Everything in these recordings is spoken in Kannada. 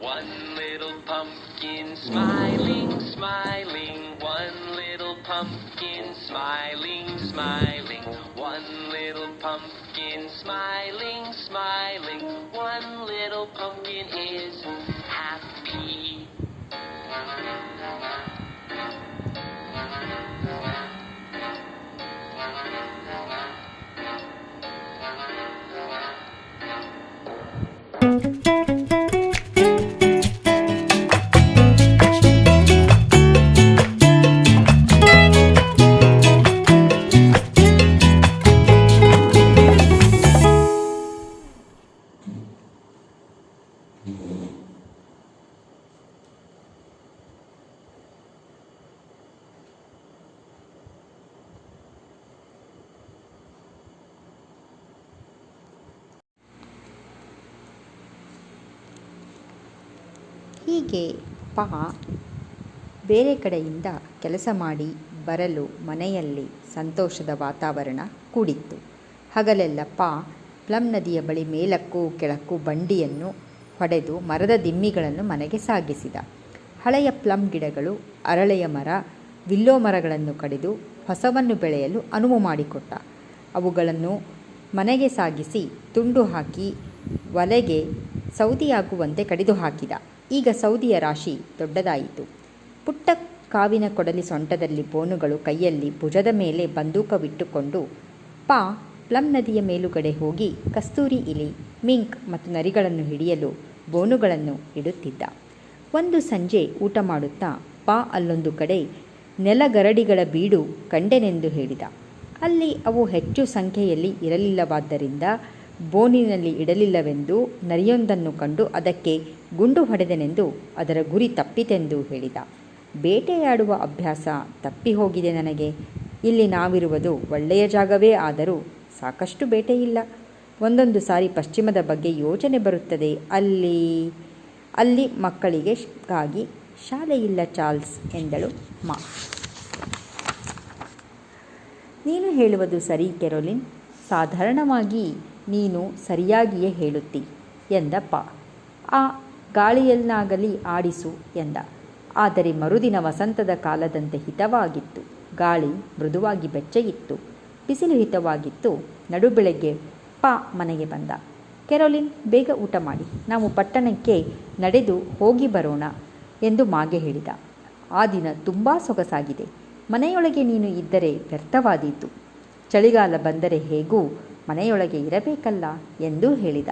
One little pumpkin smiling, smiling. One little pumpkin smiling, smiling. One little pumpkin smiling, smiling. One little pumpkin is ಹೀಗೆ ಪಾ ಬೇರೆ ಕಡೆಯಿಂದ ಕೆಲಸ ಮಾಡಿ ಬರಲು ಮನೆಯಲ್ಲಿ ಸಂತೋಷದ ವಾತಾವರಣ ಕೂಡಿತ್ತು. ಹಗಲೆಲ್ಲ ಪಾ ಪ್ಲಮ್ ನದಿಯ ಬಳಿ ಮೇಲಕ್ಕೂ ಕೆಳಕ್ಕೂ ಬಂಡಿಯನ್ನು ಹೊಡೆದು ಮರದ ದಿಮ್ಮಿಗಳನ್ನು ಮನೆಗೆ ಸಾಗಿಸಿದ. ಹಳೆಯ ಪ್ಲಮ್ ಗಿಡಗಳು, ಅರಳೆಯ ಮರ, ವಿಲ್ಲೋ ಮರಗಳನ್ನು ಕಡಿದು ಹೊಸವನ್ನು ಬೆಳೆಯಲು ಅನುವು ಮಾಡಿಕೊಟ್ಟ. ಅವುಗಳನ್ನು ಮನೆಗೆ ಸಾಗಿಸಿ ತುಂಡು ಹಾಕಿ ಒಲೆಗೆ ಸೌದಿಯಾಗುವಂತೆ ಕಡಿದು ಹಾಕಿದ. ಈಗ ಸೌದಿಯ ರಾಶಿ ದೊಡ್ಡದಾಯಿತು. ಪುಟ್ಟ ಕಾವಿನ ಕೊಡಲಿ ಸೊಂಟದಲ್ಲಿ ಬೋನುಗಳು ಕೈಯಲ್ಲಿ ಭುಜದ ಮೇಲೆ ಬಂದೂಕವಿಟ್ಟುಕೊಂಡು ಪಾ ಪ್ಲಮ್ ನದಿಯ ಮೇಲುಗಡೆ ಹೋಗಿ ಕಸ್ತೂರಿ ಇಲಿ, ಮಿಂಕ್ ಮತ್ತು ನರಿಗಳನ್ನು ಹಿಡಿಯಲು ಬೋನುಗಳನ್ನು ಇಡುತ್ತಿದ್ದ. ಒಂದು ಸಂಜೆ ಊಟ ಮಾಡುತ್ತಾ ಪಾ ಅಲ್ಲೊಂದು ಕಡೆ ನೆಲಗರಡಿಗಳ ಬೀಡು ಕಂಡೆನೆಂದು ಹೇಳಿದ. ಅಲ್ಲಿ ಅವು ಹೆಚ್ಚು ಸಂಖ್ಯೆಯಲ್ಲಿ ಇರಲಿಲ್ಲವಾದ್ದರಿಂದ ಬೋನಿನಲ್ಲಿ ಇಡಲಿಲ್ಲವೆಂದು ನರಿಯೊಂದನ್ನು ಕಂಡು ಅದಕ್ಕೆ ಗುಂಡು ಹೊಡೆದನೆಂದು ಅದರ ಗುರಿ ತಪ್ಪಿತೆಂದು ಹೇಳಿದ. ಬೇಟೆಯಾಡುವ ಅಭ್ಯಾಸ ತಪ್ಪಿ ಹೋಗಿದೆ ನನಗೆ. ಇಲ್ಲಿ ನಾವಿರುವುದು ಒಳ್ಳೆಯ ಜಾಗವೇ ಆದರೂ ಸಾಕಷ್ಟು ಬೇಟೆಯಿಲ್ಲ. ಒಂದೊಂದು ಸಾರಿ ಪಶ್ಚಿಮದ ಬಗ್ಗೆ ಯೋಚನೆ ಬರುತ್ತದೆ. ಅಲ್ಲಿ ಅಲ್ಲಿ ಮಕ್ಕಳಿಗೆ ಗಾಗಿ ಶಾಲೆಯಿಲ್ಲ ಚಾರ್ಲ್ಸ್ ಎಂದಳು ಮಾ. ನೀನು ಹೇಳುವುದು ಸರಿ ಕೆರೋಲಿನ್. ಸಾಧಾರಣವಾಗಿ ನೀನು ಸರಿಯಾಗಿಯೇ ಹೇಳುತ್ತಿ ಎಂದ ಪ ಆ ಗಾಳಿಯಲ್ಲಾಗಲಿ ಆಡಿಸು ಎಂದ. ಆದರೆ ಮರುದಿನ ವಸಂತದ ಕಾಲದಂತೆ ಹಿತವಾಗಿತ್ತು. ಗಾಳಿ ಮೃದುವಾಗಿ ಬೆಚ್ಚಗಿತ್ತು. ಬಿಸಿಲು ಹಿತವಾಗಿತ್ತು. ನಡುಬೆಳಗ್ಗೆ ಪಾ ಮನೆಗೆ ಬಂದ. ಕೆರೋಲಿನ್, ಬೇಗ ಊಟ ಮಾಡಿ. ನಾವು ಪಟ್ಟಣಕ್ಕೆ ನಡೆದು ಹೋಗಿ ಬರೋಣ ಎಂದು ಮಾಗೆ ಹೇಳಿದ. ಆ ದಿನ ತುಂಬ ಸೊಗಸಾಗಿದೆ. ಮನೆಯೊಳಗೆ ನೀನು ಇದ್ದರೆ ವ್ಯರ್ಥವಾದೀತು. ಚಳಿಗಾಲ ಬಂದರೆ ಹೇಗೂ ಮನೆಯೊಳಗೆ ಇರಬೇಕಲ್ಲ ಎಂದೂ ಹೇಳಿದ.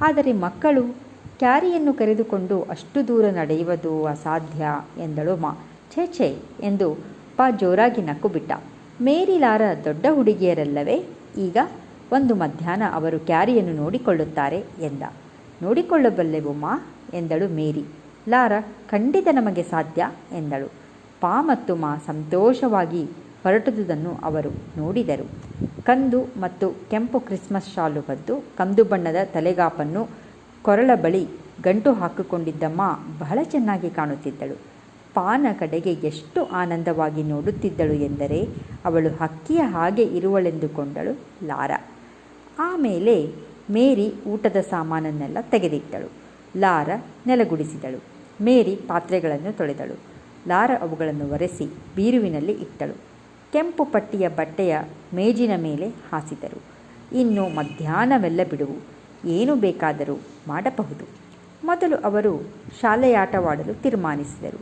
ಆದರೆ ಮಕ್ಕಳು, ಕ್ಯಾರಿಯನ್ನು ಕರೆದುಕೊಂಡು ಅಷ್ಟು ದೂರ ನಡೆಯುವುದು ಅಸಾಧ್ಯ ಎಂದಳು ಮಾ. ಛೇ ಛೇ ಎಂದು ಪಾ ಜೋರಾಗಿ ನಕ್ಕು ಬಿಟ್ಟ ಮೇರಿ ಲಾರ ದೊಡ್ಡ ಹುಡುಗಿಯರಲ್ಲವೇ? ಈಗ ಒಂದು ಮಧ್ಯಾಹ್ನ ಅವರು ಕ್ಯಾರಿಯನ್ನು ನೋಡಿಕೊಳ್ಳುತ್ತಾರೆ ಎಂದ. ನೋಡಿಕೊಳ್ಳಬಲ್ಲೆವು ಮಾ? ಎಂದಳು ಮೇರಿ. ಲಾರ, ಖಂಡಿತ ನಮಗೆ ಸಾಧ್ಯ ಎಂದಳು. ಪಾ ಮತ್ತು ಮಾ ಸಂತೋಷವಾಗಿ ಹೊರಟುದುದನ್ನು ಅವರು ನೋಡಿದರು. ಕಂದು ಮತ್ತು ಕೆಂಪು ಕ್ರಿಸ್ಮಸ್ ಶಾಲು ಬದ್ದು ಕಂದು ಬಣ್ಣದ ತಲೆಗಾಪನ್ನು ಕೊರಳ ಬಳಿ ಗಂಟು ಹಾಕಿಕೊಂಡಿದ್ದ ಮಾ ಬಹಳ ಚೆನ್ನಾಗಿ ಕಾಣುತ್ತಿದ್ದಳು. ಪಾನ ಕಡೆಗೆ ಎಷ್ಟು ಆನಂದವಾಗಿ ನೋಡುತ್ತಿದ್ದಳು ಎಂದರೆ ಅವಳು ಹಕ್ಕಿಯ ಹಾಗೆ ಇರುವಳೆಂದುಕೊಂಡಳು ಲಾರ. ಆಮೇಲೆ ಮೇರಿ ಊಟದ ಸಾಮಾನನ್ನೆಲ್ಲ ತೆಗೆದಿಟ್ಟಳು. ಲಾರ ನೆಲಗುಡಿಸಿದಳು. ಮೇರಿ ಪಾತ್ರೆಗಳನ್ನು ತೊಳೆದಳು. ಲಾರ ಅವುಗಳನ್ನು ಒರೆಸಿ ಬೀರುವಿನಲ್ಲಿ ಇಟ್ಟಳು. ಕೆಂಪು ಪಟ್ಟಿಯ ಬಟ್ಟೆಯ ಮೇಜಿನ ಮೇಲೆ ಹಾಸಿದರು. ಇನ್ನು ಮಧ್ಯಾಹ್ನವೆಲ್ಲ ಬಿಡುವು. ಏನು ಬೇಕಾದರೂ ಮಾಡಬಹುದು. ಮೊದಲು ಅವರು ಶಾಲೆಯಾಟವಾಡಲು ತೀರ್ಮಾನಿಸಿದರು.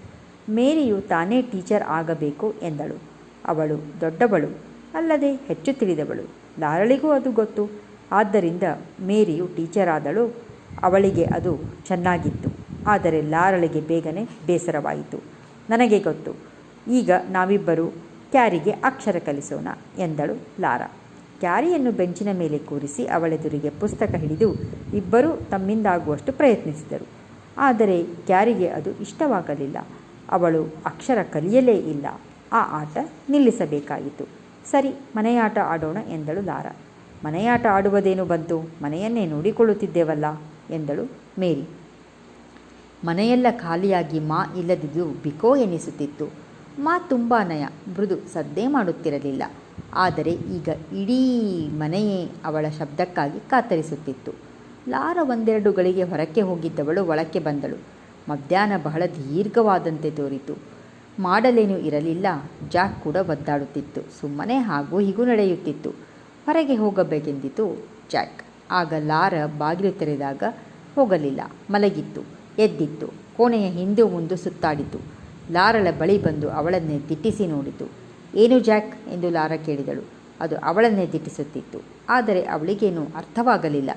ಮೇರಿಯು ತಾನೇ ಟೀಚರ್ ಆಗಬೇಕು ಎಂದಳು. ಅವಳು ದೊಡ್ಡವಳು, ಅಲ್ಲದೆ ಹೆಚ್ಚು ತಿಳಿದವಳು. ಲಾರಳಿಗೂ ಅದು ಗೊತ್ತು. ಆದ್ದರಿಂದ ಮೇರಿಯು ಟೀಚರ್ ಆದಳು. ಅವಳಿಗೆ ಅದು ಚೆನ್ನಾಗಿತ್ತು. ಆದರೆ ಲಾರಳಿಗೆ ಬೇಗನೆ ಬೇಸರವಾಯಿತು. ನನಗೆ ಗೊತ್ತು. ಈಗ ನಾವಿಬ್ಬರು ಕ್ಯಾರಿಗೆ ಅಕ್ಷರ ಕಲಿಸೋಣ, ಎಂದಳು ಲಾರಾ. ಕ್ಯಾರಿಯನ್ನು ಬೆಂಚಿನ ಮೇಲೆ ಕೂರಿಸಿ ಅವಳೆದುರಿಗೆ ಪುಸ್ತಕ ಹಿಡಿದು ಇಬ್ಬರೂ ತಮ್ಮಿಂದಾಗುವಷ್ಟು ಪ್ರಯತ್ನಿಸಿದರು. ಆದರೆ ಕ್ಯಾರಿಗೆ ಅದು ಇಷ್ಟವಾಗಲಿಲ್ಲ. ಅವಳು ಅಕ್ಷರ ಕಲಿಯಲೇ ಇಲ್ಲ. ಆ ಆಟ ನಿಲ್ಲಿಸಬೇಕಾಯಿತು. ಸರಿ, ಮನೆಯಾಟ ಆಡೋಣ, ಎಂದಳು ಲಾರ. ಮನೆಯಾಟ ಆಡುವುದೇನು ಬಂತು? ಮನೆಯನ್ನೇ ನೋಡಿಕೊಳ್ಳುತ್ತಿದ್ದೇವಲ್ಲ, ಎಂದಳು ಮೇರಿ. ಮನೆಯೆಲ್ಲ ಖಾಲಿಯಾಗಿ ಮಾ ಇಲ್ಲದಿದ್ದು ಬಿಕೋ ಎನಿಸುತ್ತಿತ್ತು. ಮಾ ತುಂಬ ನಯ, ಮೃದು, ಸದ್ದೇ ಮಾಡುತ್ತಿರಲಿಲ್ಲ. ಆದರೆ ಈಗ ಇಡೀ ಮನೆಯೇ ಅವಳ ಶಬ್ದಕ್ಕಾಗಿ ಕಾತರಿಸುತ್ತಿತ್ತು. ಲಾರ ಒಂದೆರಡು ಗಳಿಗೆ ಹೊರಕ್ಕೆ ಹೋಗಿದ್ದವಳು ಒಳಕ್ಕೆ ಬಂದಳು. ಮಧ್ಯಾಹ್ನ ಬಹಳ ದೀರ್ಘವಾದಂತೆ ತೋರಿತು. ಮಾಡಲೇನೂ ಇರಲಿಲ್ಲ, ಜಾಕ್ ಕೂಡ ಒದ್ದಾಡುತ್ತಿತ್ತು. ಸುಮ್ಮನೆ ಹಾಗೂ ಹೀಗೂ ನಡೆಯುತ್ತಿತ್ತು. ಹೊರಗೆ ಹೋಗಬೇಕೆಂದಿತು ಜಾಕ್. ಆಗ ಲಾರ ಬಾಗಿಲು ತೆರೆದಾಗ ಹೋಗಲಿಲ್ಲ, ಮಲಗಿತ್ತು, ಎದ್ದಿತ್ತು. ಕೋಣೆಯ ಹಿಂದೆ ಮುಂದೆ ಸುತ್ತಾಡಿತು. ಲಾರಳ ಬಳಿ ಬಂದು ಅವಳನ್ನೇ ದಿಟ್ಟಿಸಿ ನೋಡಿತು. ಏನು ಜಾಕ್? ಎಂದು ಲಾರ ಕೇಳಿದಳು. ಅದು ಅವಳನ್ನೇ ದಿಟ್ಟಿಸುತ್ತಿತ್ತು ಆದರೆ ಅವಳಿಗೇನು ಅರ್ಥವಾಗಲಿಲ್ಲ.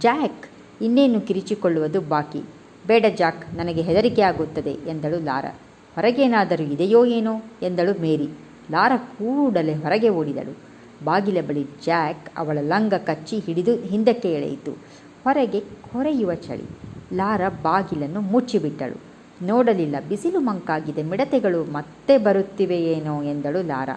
ಜಾಕ್, ಇನ್ನೇನು ಕಿರಿಚಿಕೊಳ್ಳುವುದು ಬಾಕಿ? ಬೇಡ ಜಾಕ್, ನನಗೆ ಹೆದರಿಕೆ ಆಗುತ್ತದೆ, ಎಂದಳು ಲಾರ. ಹೊರಗೇನಾದರೂ ಇದೆಯೋ ಏನೋ? ಎಂದಳು ಮೇರಿ. ಲಾರ ಕೂಡಲೇ ಹೊರಗೆ ಓಡಿದಳು. ಬಾಗಿಲ ಬಳಿ ಜಾಕ್ ಅವಳ ಲಂಗ ಕಚ್ಚಿ ಹಿಡಿದು ಹಿಂದಕ್ಕೆ ಎಳೆಯಿತು. ಹೊರಗೆ ಕೊರೆಯುವ ಚಳಿ. ಲಾರ ಬಾಗಿಲನ್ನು ಮುಚ್ಚಿಬಿಟ್ಟಳು. ನೋಡಲಿಲ್ಲ. ಬಿಸಿಲು ಮಂಕಾಗಿದೆ. ಮಿಡತೆಗಳು ಮತ್ತೆ ಬರುತ್ತಿವೆಯೇನೋ ಎಂದಳು ಲಾರ.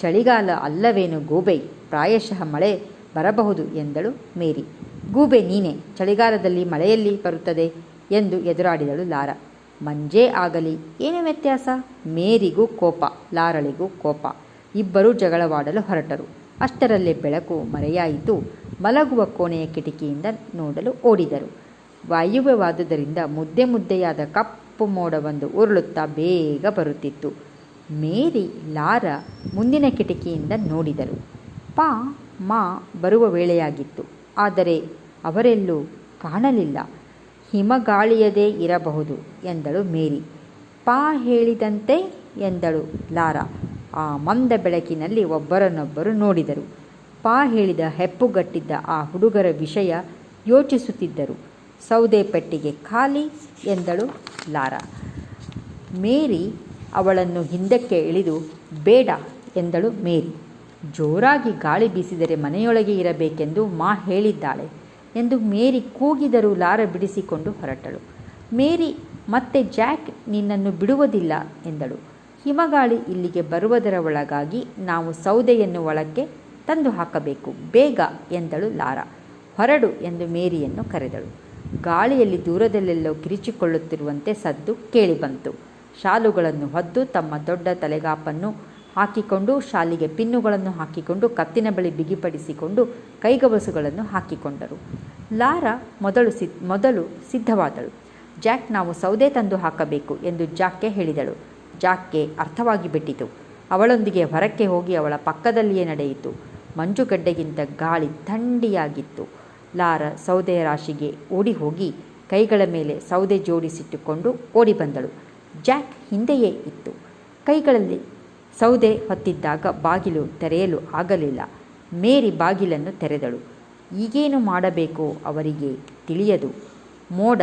ಚಳಿಗಾಲ ಅಲ್ಲವೇನು ಗೂಬೆ? ಪ್ರಾಯಶಃ ಮಳೆ ಬರಬಹುದು ಎಂದಳು ಮೇರಿ. ಗೂಬೆ ನೀನೆ. ಚಳಿಗಾಲದಲ್ಲಿ ಮಳೆಯಲ್ಲಿ ಬರುತ್ತದೆ ಎಂದು ಎದುರಾಡಿದಳು ಲಾರ. ಮಂಜೇ ಆಗಲಿ. ಏನು ವ್ಯತ್ಯಾಸ? ಮೇರಿಗೂ ಕೋಪ, ಲಾರಳಿಗೂ ಕೋಪ. ಇಬ್ಬರೂ ಜಗಳವಾಡಲು ಹೊರಟರು. ಅಷ್ಟರಲ್ಲೇ ಬೆಳಕು ಮರೆಯಾಯಿತು. ಮಲಗುವ ಕೋಣೆಯ ಕಿಟಕಿಯಿಂದ ನೋಡಲು ಓಡಿದರು. ವಾಯುವ್ಯವಾದುದರಿಂದ ಮುದ್ದೆ ಮುದ್ದೆಯಾದ ಕಪ್ಪು ಮೋಡವೊಂದು ಉರುಳುತ್ತಾ ಬೇಗ ಬರುತ್ತಿತ್ತು. ಮೇರಿ, ಲಾರ ಮುಂದಿನ ಕಿಟಕಿಯಿಂದ ನೋಡಿದರು. ಪಾ, ಮಾ ಬರುವ ವೇಳೆಯಾಗಿತ್ತು. ಆದರೆ ಅವರೆಲ್ಲೂ ಕಾಣಲಿಲ್ಲ. ಹಿಮಗಾಳಿಯದೇ ಇರಬಹುದು ಎಂದಳು ಮೇರಿ. ಪಾ ಹೇಳಿದಂತೆ ಎಂದಳು ಲಾರ. ಆ ಮಂದ ಬೆಳಕಿನಲ್ಲಿ ಒಬ್ಬರನ್ನೊಬ್ಬರು ನೋಡಿದರು. ಪಾ ಹೇಳಿದ ಹೆಪ್ಪುಗಟ್ಟಿದ್ದ ಆ ಹುಡುಗರ ವಿಷಯ ಯೋಚಿಸುತ್ತಿದ್ದರು. ಸೌದೆ ಪೆಟ್ಟಿಗೆ ಖಾಲಿ ಎಂದಳು ಲಾರ. ಮೇರಿ ಅವಳನ್ನು ಹಿಂದಕ್ಕೆ ಇಳಿದು, ಬೇಡ ಎಂದಳು ಮೇರಿ. ಜೋರಾಗಿ ಗಾಳಿ ಬೀಸಿದರೆ ಮನೆಯೊಳಗೆ ಇರಬೇಕೆಂದು ಮಾ ಹೇಳಿದ್ದಾಳೆ ಎಂದು ಮೇರಿ ಕೂಗಿದರೂ ಲಾರ ಬಿಡಿಸಿಕೊಂಡು ಹೊರಟಳು. ಮೇರಿ, ಮತ್ತೆ ಜಾಕ್ ನಿನ್ನನ್ನು ಬಿಡುವುದಿಲ್ಲ ಎಂದಳು. ಹಿಮಗಾಳಿ ಇಲ್ಲಿಗೆ ಬರುವುದರ ಒಳಗಾಗಿ ನಾವು ಸೌದೆಯನ್ನು ಒಳಕ್ಕೆ ತಂದು ಹಾಕಬೇಕು, ಬೇಗ ಎಂದಳು ಲಾರ. ಹೊರಡು ಎಂದು ಮೇರಿಯನ್ನು ಕರೆದಳು. ಗಾಳಿಯಲ್ಲಿ ದೂರದಲ್ಲೆಲ್ಲೋ ಕಿರಿಚಿಕೊಳ್ಳುತ್ತಿರುವಂತೆ ಸದ್ದು ಕೇಳಿಬಂತು. ಶಾಲುಗಳನ್ನು ಹೊದ್ದು ತಮ್ಮ ದೊಡ್ಡ ತಲೆಗಾಪನ್ನು ಹಾಕಿಕೊಂಡು, ಶಾಲಿಗೆ ಪಿನ್ನುಗಳನ್ನು ಹಾಕಿಕೊಂಡು, ಕತ್ತಿನ ಬಳಿ ಬಿಗಿಪಡಿಸಿಕೊಂಡು ಕೈಗವಸುಗಳನ್ನು ಹಾಕಿಕೊಂಡರು. ಲಾರ ಮೊದಲು ಸಿ, ಮೊದಲು ಸಿದ್ಧವಾದಳು. ಜಾಕ್, ನಾವು ಸೌದೆ ತಂದು ಹಾಕಬೇಕು ಎಂದು ಜಾಕ್ಗೆ ಹೇಳಿದಳು. ಜಾಕ್ಗೆ ಅರ್ಥವಾಗಿ ಬಿಟ್ಟಿತು. ಅವಳೊಂದಿಗೆ ಹೊರಕ್ಕೆ ಹೋಗಿ ಅವಳ ಪಕ್ಕದಲ್ಲಿಯೇ ನಡೆಯಿತು. ಮಂಜುಗಡ್ಡೆಗಿಂತ ಗಾಳಿ ಥಂಡಿಯಾಗಿತ್ತು. ಲಾರ ಸೌದೆಯ ರಾಶಿಗೆ ಓಡಿ ಹೋಗಿ ಕೈಗಳ ಮೇಲೆ ಸೌದೆ ಜೋಡಿಸಿಟ್ಟುಕೊಂಡು ಓಡಿ ಬಂದಳು ಜಾಕ್ ಹಿಂದೆಯೇ ಇತ್ತು. ಕೈಗಳಲ್ಲಿ ಸೌದೆ ಹೊತ್ತಿದ್ದಾಗ ಬಾಗಿಲು ತೆರೆಯಲು ಆಗಲಿಲ್ಲ. ಮೇರಿ ಬಾಗಿಲನ್ನು ತೆರೆದಳು. ಈಗೇನು ಮಾಡಬೇಕು ಅವರಿಗೆ ತಿಳಿಯದು. ಮೋಡ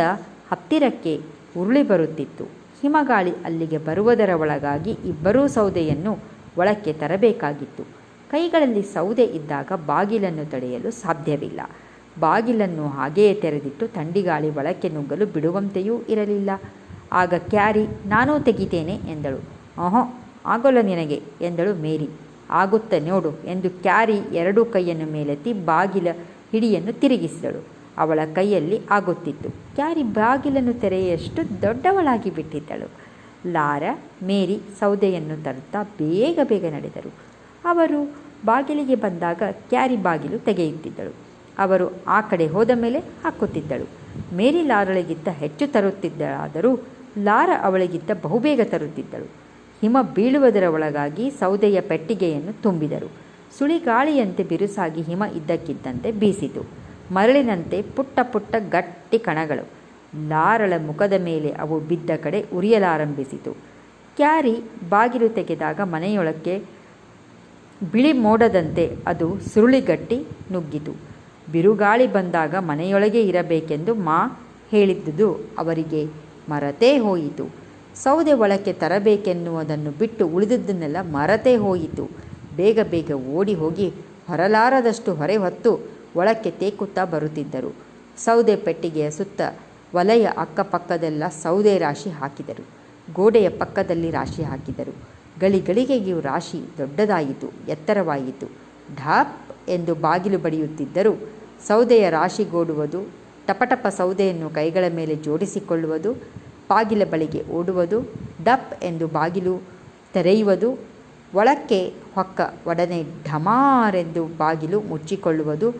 ಹತ್ತಿರಕ್ಕೆ ಉರುಳಿ ಬರುತ್ತಿತ್ತು. ಹಿಮಗಾಳಿ ಅಲ್ಲಿಗೆ ಬರುವುದರ ಒಳಗಾಗಿ ಇಬ್ಬರೂ ಸೌದೆಯನ್ನು ಒಳಕ್ಕೆ ತರಬೇಕಾಗಿತ್ತು. ಕೈಗಳಲ್ಲಿ ಸೌದೆ ಇದ್ದಾಗ ಬಾಗಿಲನ್ನು ತಡೆಯಲು ಸಾಧ್ಯವಿಲ್ಲ. ಬಾಗಿಲನ್ನು ಹಾಗೆಯೇ ತೆರೆದಿಟ್ಟು ಥಂಡಿಗಾಳಿ ಒಳಕ್ಕೆ ನುಗ್ಗಲು ಬಿಡುವಂತೆಯೂ ಇರಲಿಲ್ಲ. ಆಗ ಕ್ಯಾರಿ, ನಾನೂ ತೆಗಿತೇನೆ ಎಂದಳು. ಆಹೋ ಆಗೋಲ್ಲ ನಿನಗೆ ಎಂದಳು ಮೇರಿ. ಆಗುತ್ತ ನೋಡು ಎಂದು ಕ್ಯಾರಿ ಎರಡೂ ಕೈಯನ್ನು ಮೇಲೆತ್ತಿ ಬಾಗಿಲ ಹಿಡಿಯನ್ನು ತಿರುಗಿಸಿದಳು. ಅವಳ ಕೈಯಲ್ಲಿ ಆಗುತ್ತಿತ್ತು. ಕ್ಯಾರಿ ಬಾಗಿಲನ್ನು ತೆರೆಯಷ್ಟು ದೊಡ್ಡವಳಾಗಿ ಬಿಟ್ಟಿದ್ದಳು. ಲಾರ, ಮೇರಿ ಸೌದೆಯನ್ನು ತರುತ್ತಾ ಬೇಗ ಬೇಗ ನಡೆದರು. ಅವರು ಬಾಗಿಲಿಗೆ ಬಂದಾಗ ಕ್ಯಾರಿ ಬಾಗಿಲು ತೆಗೆಯುತ್ತಿದ್ದಳು. ಅವರು ಆ ಕಡೆ ಹೋದ ಮೇಲೆ ಹಾಕುತ್ತಿದ್ದಳು. ಮೇರಿ ಲಾರಳಿಗಿಂತ ಹೆಚ್ಚು ತರುತ್ತಿದ್ದಳಾದರೂ ಲಾರ ಅವಳಿಗಿಂತ ಬಹುಬೇಗ ತರುತ್ತಿದ್ದಳು. ಹಿಮ ಬೀಳುವುದರ ಒಳಗಾಗಿ ಸೌದೆಯ ಪೆಟ್ಟಿಗೆಯನ್ನು ತುಂಬಿದರು. ಸುಳಿಗಾಳಿಯಂತೆ ಬಿರುಸಾಗಿ ಹಿಮ ಇದ್ದಕ್ಕಿದ್ದಂತೆ ಬೀಸಿತು. ಮರಳಿನಂತೆ ಪುಟ್ಟ ಪುಟ್ಟ ಗಟ್ಟಿ ಕಣಗಳು. ಲಾರಳ ಮುಖದ ಮೇಲೆ ಅವು ಬಿದ್ದ ಕಡೆ ಉರಿಯಲಾರಂಭಿಸಿತು. ಕ್ಯಾರಿ ಬಾಗಿಲು ತೆಗೆದಾಗ ಮನೆಯೊಳಕ್ಕೆ ಬಿಳಿ ಮೋಡದಂತೆ ಅದು ಸುರುಳಿಗಟ್ಟಿ ನುಗ್ಗಿತು. ಬಿರುಗಾಳಿ ಬಂದಾಗ ಮನೆಯೊಳಗೆ ಇರಬೇಕೆಂದು ಮಾ ಹೇಳಿದ್ದುದು. ಅವರಿಗೆ ಮರತೇ ಹೋಯಿತು. ಸೌದೆ ಒಳಕ್ಕೆ ತರಬೇಕೆನ್ನುವುದನ್ನು ಬಿಟ್ಟು ಉಳಿದದ್ದನ್ನೆಲ್ಲ ಮರತೇ ಹೋಯಿತು. ಬೇಗ ಬೇಗ ಓಡಿ ಹೋಗಿ ಹೊರಲಾರದಷ್ಟು ಹೊರೆ ಹೊತ್ತು ಒಳಕ್ಕೆ ತೇಕುತ್ತಾ ಬರುತ್ತಿದ್ದರು. ಸೌದೆ ಪೆಟ್ಟಿಗೆಯ ಸುತ್ತ ವಲಯ ಅಕ್ಕಪಕ್ಕದೆಲ್ಲ ಸೌದೆ ರಾಶಿ ಹಾಕಿದರು. ಗೋಡೆಯ ಪಕ್ಕದಲ್ಲಿ ರಾಶಿ ಹಾಕಿದರು. ಗಳಿಗಳಿಗೆಯೂ ರಾಶಿ ದೊಡ್ಡದಾಯಿತು, ಎತ್ತರವಾಯಿತು. ಢಾಪ್ ಎಂದು ಬಾಗಿಲು ಬಡಿಯುತ್ತಿದ್ದರು. ಸೌದೆಯ ರಾಶಿಗೋಡುವುದು ಟಪಟಪ ಸೌದೆಯನ್ನು ಕೈಗಳ ಮೇಲೆ ಜೋಡಿಸಿಕೊಳ್ಳುವುದು, ಬಾಗಿಲ ಬಳಿಗೆ ಓಡುವುದು, ಡಪ್ ಎಂದು ಬಾಗಿಲು ತೆರೆಯುವುದು, ಒಳಕ್ಕೆ ಹೊಕ್ಕ ಒಡನೆ ಢಮಾರೆಂದು ಬಾಗಿಲು ಮುಚ್ಚಿಕೊಳ್ಳುವುದು,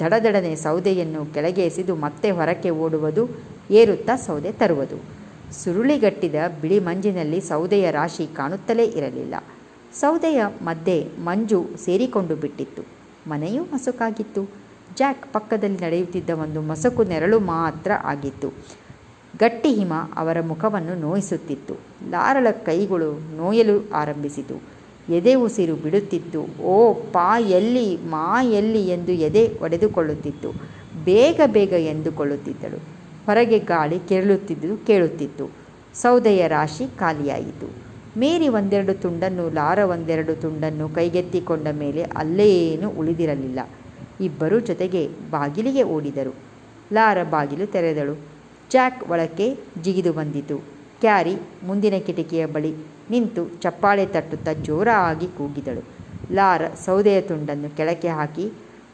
ದಡದಡನೆ ಸೌದೆಯನ್ನು ಕೆಳಗೆ ಎಸೆದು ಮತ್ತೆ ಹೊರಕ್ಕೆ ಓಡುವುದು, ಏರುತ್ತಾ ಸೌದೆ ತರುವುದು. ಸುರುಳಿಗಟ್ಟಿದ ಬಿಳಿ ಮಂಜಿನಲ್ಲಿ ಸೌದೆಯ ರಾಶಿ ಕಾಣುತ್ತಲೇ ಇರಲಿಲ್ಲ. ಸೌದೆಯ ಮಧ್ಯೆ ಮಂಜು ಸೇರಿಕೊಂಡು ಬಿಟ್ಟಿತ್ತು. ಮನೆಯೂ ಮಸುಕಾಗಿತ್ತು. ಜಾಕ್ ಪಕ್ಕದಲ್ಲಿ ನಡೆಯುತ್ತಿದ್ದ ಒಂದು ಮಸಕು ನೆರಳು ಮಾತ್ರ ಆಗಿತ್ತು. ಗಟ್ಟಿ ಹಿಮ ಅವರ ಮುಖವನ್ನು ನೋಯಿಸುತ್ತಿತ್ತು. ಲಾರಳ ಕೈಗಳು ನೋಯಲು ಆರಂಭಿಸಿತು. ಎದೆ ಉಸಿರು ಬಿಡುತ್ತಿತ್ತು. ಓ, ಪಾ, ಎಲ್ಲಿ, ಮಾ, ಎಲ್ಲಿ ಎಂದು ಎದೆ ಒಡೆದುಕೊಳ್ಳುತ್ತಿತ್ತು. ಬೇಗ ಬೇಗ ಎಂದುಕೊಳ್ಳುತ್ತಿದ್ದಳು. ಹೊರಗೆ ಗಾಳಿ ಕೆರಳುತ್ತಿದ್ದು ಕೇಳುತ್ತಿತ್ತು. ಸೌದೆಯ ರಾಶಿ ಖಾಲಿಯಾಯಿತು. ಮೇರಿ ಒಂದೆರಡು ತುಂಡನ್ನು, ಲಾರ ಒಂದೆರಡು ತುಂಡನ್ನು ಕೈಗೆತ್ತಿಕೊಂಡ ಮೇಲೆ ಅಲ್ಲೇನೂ ಉಳಿದಿರಲಿಲ್ಲ. ಇಬ್ಬರೂ ಜೊತೆಗೆ ಬಾಗಿಲಿಗೆ ಓಡಿದರು. ಲಾರ ಬಾಗಿಲು ತೆರೆದಳು. ಜಾಕ್ ಒಳಕ್ಕೆ ಜಿಗಿದು ಬಂದಿತು. ಕ್ಯಾರಿ ಮುಂದಿನ ಕಿಟಕಿಯ ಬಳಿ ನಿಂತು ಚಪ್ಪಾಳೆ ತಟ್ಟುತ್ತಾ ಜೋರಾಗಿ ಕೂಗಿದಳು. ಲಾರ ಸೌದೆಯ ತುಂಡನ್ನು ಕೆಳಕ್ಕೆ ಹಾಕಿ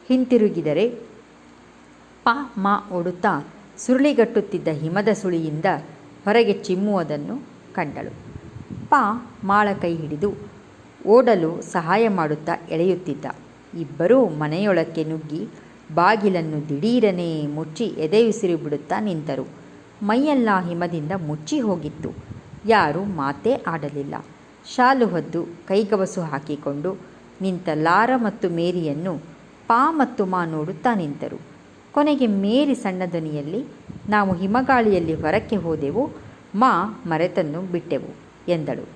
ಹಿಂತಿರುಗಿದರೆ, ಪಾ, ಮಾ ಓಡುತ್ತಾ ಸುರುಳಿಗಟ್ಟುತ್ತಿದ್ದ ಹಿಮದ ಸುಳಿಯಿಂದ ಹೊರಗೆ ಚಿಮ್ಮುವುದನ್ನು ಕಂಡಳು. ಪಾ ಮಾಳ ಕೈ ಹಿಡಿದು ಓಡಲು ಸಹಾಯ ಮಾಡುತ್ತಾ ಎಳೆಯುತ್ತಿದ್ದ. ಇಬ್ಬರೂ ಮನೆಯೊಳಕ್ಕೆ ನುಗ್ಗಿ ಬಾಗಿಲನ್ನು ದಿಢೀರನೆ ಮುಚ್ಚಿ ಎದೆಯುಸಿರು ಬಿಡುತ್ತಾ ನಿಂತರು. ಮೈಯೆಲ್ಲ ಹಿಮದಿಂದ ಮುಚ್ಚಿ ಹೋಗಿತ್ತು. ಯಾರೂ ಮಾತೇ ಆಡಲಿಲ್ಲ. ಶಾಲು ಹೊದ್ದು ಕೈಗವಸು ಹಾಕಿಕೊಂಡು ನಿಂತ ಲಾರ ಮತ್ತು ಮೇರಿಯನ್ನು ಪಾ ಮತ್ತು ಮಾ ನೋಡುತ್ತಾ ನಿಂತರು. ಕೊನೆಗೆ ಮೇರಿ ಸಣ್ಣ ಧ್ವನಿಯಲ್ಲಿ ನಾವು ಹಿಮಗಾಳಿಯಲ್ಲಿ ಹೊರಕ್ಕೆ ಹೋದೆವು. ಮಾ ಮರೆತನ್ನು ಬಿಟ್ಟೆವು. ಎಂದಳು.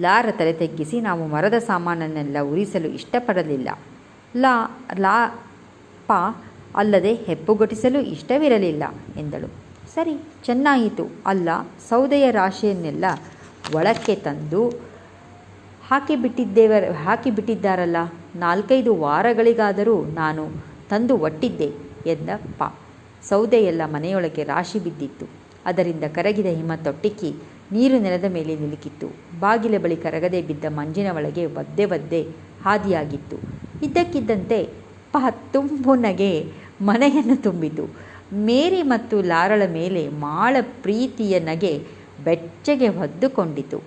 ಲಾರ ತಲೆ ತಗ್ಗಿಸಿ ನಾವು ಮರದ ಸಾಮಾನನ್ನೆಲ್ಲ ಉರಿಸಲು ಇಷ್ಟಪಡಲಿಲ್ಲ. ಲಾ ಲಾ, ಪ ಅಲ್ಲದೆ ಹೆಪ್ಪುಗಟಿಸಲು ಇಷ್ಟವಿರಲಿಲ್ಲ ಎಂದಳು. ಸರಿ, ಚೆನ್ನಾಯಿತು. ಅಲ್ಲ, ಸೌದೆಯ ರಾಶಿಯನ್ನೆಲ್ಲ ಒಳಕ್ಕೆ ತಂದು ಹಾಕಿಬಿಟ್ಟಿದ್ದೇವ, ಹಾಕಿಬಿಟ್ಟಿದ್ದಾರಲ್ಲ. ನಾಲ್ಕೈದು ವಾರಗಳಿಗಾದರೂ ನಾನು ತಂದು ಒಟ್ಟಿದ್ದೆ ಎಂದ ಪ. ಸೌದೆಯೆಲ್ಲ ಮನೆಯೊಳಗೆ ರಾಶಿ ಬಿದ್ದಿತ್ತು. ಅದರಿಂದ ಕರಗಿದ ಹಿಮ ತೊಟ್ಟಿಕ್ಕಿ ನೀರು ನೆಲದ ಮೇಲೆ ನಿಲುಕಿತ್ತು. ಬಾಗಿಲ ಬಳಿ ಕರಗದೆ ಬಿದ್ದ ಮಂಜಿನ ಒಳಗೆ ಒದ್ದೆ ಒದ್ದೆ ಹಾದಿಯಾಗಿತ್ತು. ಇದ್ದಕ್ಕಿದ್ದಂತೆ ಪ ತುಂಬು ನಗೆ ಮನೆಯನ್ನು ತುಂಬಿತು. ಮೇರಿ ಮತ್ತು ಲಾರಳ ಮೇಲೆ ಮಾಳ ಪ್ರೀತಿಯ ನಗೆ ಬೆಚ್ಚಗೆ ಹೊದ್ದುಕೊಂಡಿತು.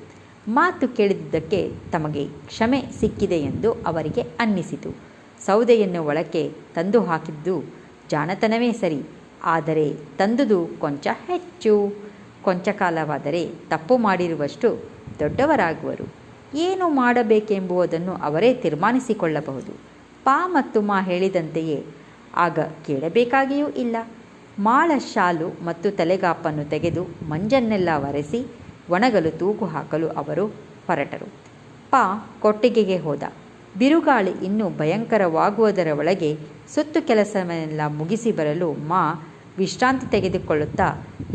ಮಾತು ಕೇಳಿದ್ದಕ್ಕೆ ತಮಗೆ ಕ್ಷಮೆ ಸಿಕ್ಕಿದೆ ಎಂದು ಅವರಿಗೆ ಅನ್ನಿಸಿತು. ಸೌದೆಯನ್ನು ಒಳಕ್ಕೆ ತಂದು ಹಾಕಿದ್ದು ಜಾಣತನವೇ ಸರಿ, ಆದರೆ ತಂದುದು ಕೊಂಚ ಹೆಚ್ಚು. ಕೊಂಚ ಕಾಲವಾದರೆ ತಪ್ಪು ಮಾಡಿರುವಷ್ಟು ದೊಡ್ಡವರಾಗುವರು. ಏನು ಮಾಡಬೇಕೆಂಬುದನ್ನು ಅವರೇ ತೀರ್ಮಾನಿಸಿಕೊಳ್ಳಬಹುದು. ಪಾ ಮತ್ತು ಮಾ ಹೇಳಿದಂತೆಯೇ ಆಗ ಕೇಳಬೇಕಾಗಿಯೂ ಇಲ್ಲ. ಮಾಳ ಶಾಲು ಮತ್ತು ತಲೆಗಾಪನ್ನು ತೆಗೆದು ಮಂಜನ್ನೆಲ್ಲ ಒರೆಸಿ ಒಣಗಲು ತೂಗು ಹಾಕಲು ಅವರು ಹೊರಟರು. ಪಾ ಕೊಟ್ಟಿಗೆಗೆ ಹೋದ. ಬಿರುಗಾಳಿ ಇನ್ನೂ ಭಯಂಕರವಾಗುವುದರ ಒಳಗೆ ಸುತ್ತು ಕೆಲಸವನ್ನೆಲ್ಲ ಮುಗಿಸಿ ಬರಲು ಮಾ ವಿಶ್ರಾಂತಿ ತೆಗೆದುಕೊಳ್ಳುತ್ತಾ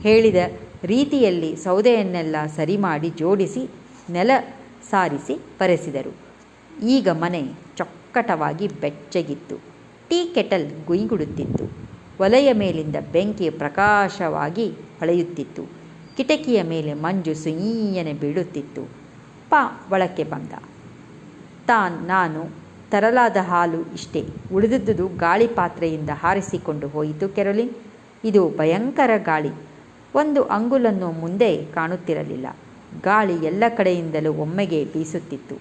ಹೇಳಿದ ರೀತಿಯಲ್ಲಿ ಸೌದೆಯನ್ನೆಲ್ಲ ಸರಿ ಮಾಡಿ ಜೋಡಿಸಿ, ನೆಲ ಸಾರಿಸಿ ಪರೆಸಿದರು. ಈಗ ಮನೆ ಚೊಕ್ಕಟವಾಗಿ ಬೆಚ್ಚಗಿತ್ತು. ಟೀ ಕೆಟಲ್ ಗುಯ್ಗುಡುತ್ತಿತ್ತು ಒಲೆಯ ಮೇಲಿಂದ ಬೆಂಕಿ ಪ್ರಕಾಶವಾಗಿ ಹೊಳೆಯುತ್ತಿತ್ತು. ಕಿಟಕಿಯ ಮೇಲೆ ಮಂಜು ಸುಯ್ಯನೆ ಬೀಳುತ್ತಿತ್ತು. ಪಾ, ಒಳಕ್ಕೆ ಬಂದ. ತಾನ್, ನಾನು ತರಲಾದ ಹಾಲು ಇಷ್ಟೇ. ಉಳಿದದ್ದು ಗಾಳಿ ಪಾತ್ರೆಯಿಂದ ಹಾರಿಸಿಕೊಂಡು ಹೋಯಿತು ಕೆರೊಲಿನ್ ಇದು ಭಯಂಕರ ಗಾಳಿ. ಒಂದು ಅಂಗುಲನ್ನು ಮುಂದೆ ಕಾಣುತ್ತಿರಲಿಲ್ಲ. ಗಾಳಿ ಎಲ್ಲ ಕಡೆಯಿಂದಲೂ ಒಮ್ಮೆಗೆ ಬೀಸುತ್ತಿತ್ತು.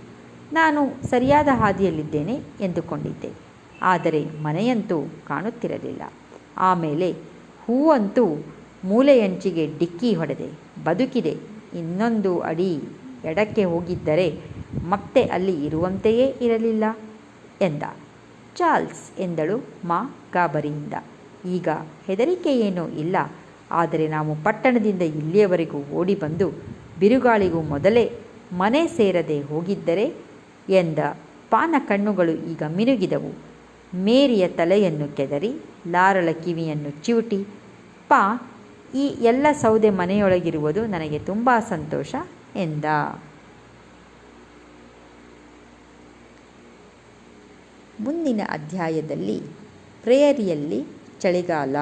ನಾನು ಸರಿಯಾದ ಹಾದಿಯಲ್ಲಿದ್ದೇನೆ ಎಂದುಕೊಂಡಿದ್ದೆ. ಆದರೆ ಮನೆಯಂತೂ ಕಾಣುತ್ತಿರಲಿಲ್ಲ. ಆಮೇಲೆ ಹೂವಂತೂ ಮೂಲೆಯಂಚಿಗೆ ಡಿಕ್ಕಿ ಹೊಡೆದೆ, ಬದುಕಿದೆ. ಇನ್ನೊಂದು ಅಡಿ ಎಡಕ್ಕೆ ಹೋಗಿದ್ದರೆ ಮತ್ತೆ ಅಲ್ಲಿ ಇರುವಂತೆಯೇ ಇರಲಿಲ್ಲ ಎಂದ. ಚಾರ್ಲ್ಸ್ ಎಂದಳು ಮಾ ಗಾಬರಿಯಿಂದ. ಈಗ ಹೆದರಿಕೆ ಏನೂ ಇಲ್ಲ. ಆದರೆ ನಾವು ಪಟ್ಟಣದಿಂದ ಇಲ್ಲಿಯವರೆಗೂ ಓಡಿ ಬಂದು ಬಿರುಗಾಳಿಗೂ ಮೊದಲೇ ಮನೆ ಸೇರದೆ ಹೋಗಿದ್ದರೆ ಎಂದ ಪಾನ ಕಣ್ಣುಗಳು ಈಗ ಮಿನುಗಿದವು. ಮೇರಿಯ ತಲೆಯನ್ನು ಕೆದರಿ, ಲಾರಳ ಕಿವಿಯನ್ನು ಚಿವುಟಿ, ಪಾ, ಈ ಎಲ್ಲ ಸೌದೆ ಮನೆಯೊಳಗಿರುವುದು ನನಗೆ ತುಂಬ ಸಂತೋಷ ಎಂದ. ಮುಂದಿನ ಅಧ್ಯಾಯದಲ್ಲಿ, ಪ್ರೇಯರಿಯಲ್ಲಿ ಚಳಿಗಾಲ.